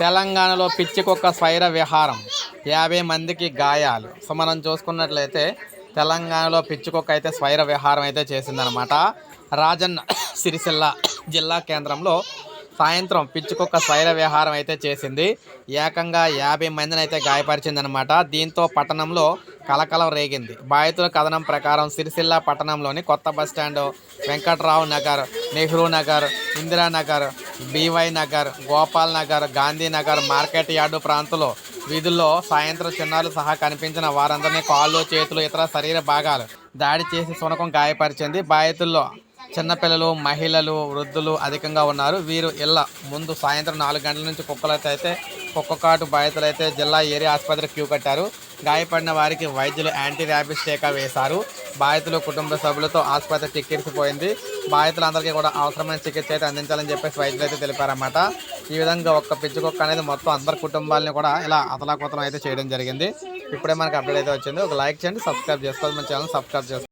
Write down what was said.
తెలంగాణలో పిచ్చికొక్క స్వైర విహారం. యాభై మందికి గాయాలు. సో మనం చూసుకున్నట్లయితే తెలంగాణలో పిచ్చికొక్క అయితే స్వైర విహారం అయితే చేసిందనమాట రాజన్న సిరిసిల్ల జిల్లా కేంద్రంలో సాయంత్రం పిచ్చుకొక్క స్వైర విహారం అయితే చేసింది. ఏకంగా యాభై మందిని అయితే గాయపరిచిందనమాట దీంతో పట్టణంలో కలకలం రేగింది. బాధితుల కథనం ప్రకారం సిరిసిల్ల పట్టణంలోని కొత్త bus stand Venkatrao Nagar Nehru Nagar Indiranagar BY Nagar Gopal Nagar Gandhinagar market yard ప్రాంతంలో వీధుల్లో సాయంత్రం చిన్నారులు సహా కనిపించిన వారందరినీ కాళ్ళు చేతులు ఇతర శరీర భాగాలు దాడి చేసి సునకం గాయపరిచింది బాధితుల్లో. చిన్నపిల్లలు మహిళలు వృద్ధులు అధికంగా ఉన్నారు. వీరు ఇళ్ళ ముందు సాయంత్రం నాలుగు గంటల నుంచి కుక్కలతో అయితే కుక్క కాటు బాధితులు అయితే జిల్లా ఏరియా ఆసుపత్రికి క్యూ కట్టారు. గాయపడిన వారికి వైద్యులు యాంటీ ర్యాబిస్ టీకా వేశారు. బాధితులు కుటుంబ సభ్యులతో ఆసుపత్రి చికిత్సపోయింది బాధితులందరికీ కూడా అవసరమైన చికిత్స అయితే అందించాలని చెప్పేసి వైద్యులు అయితే తెలిపారన్నమాట. ఈ విధంగా ఒక్క పిచ్చుకొక్క అనేది మొత్తం అందరి కుటుంబాలని కూడా ఇలా అతలాకుతలం అయితే చేయడం జరిగింది. ఇప్పుడే మనకు అప్డేట్ అయితే వచ్చింది. ఒక లైక్ చేయండి సబ్స్క్రైబ్ చేసుకోవాలి మన ఛానల్ సబ్స్క్రైబ్ చేసుకోండి.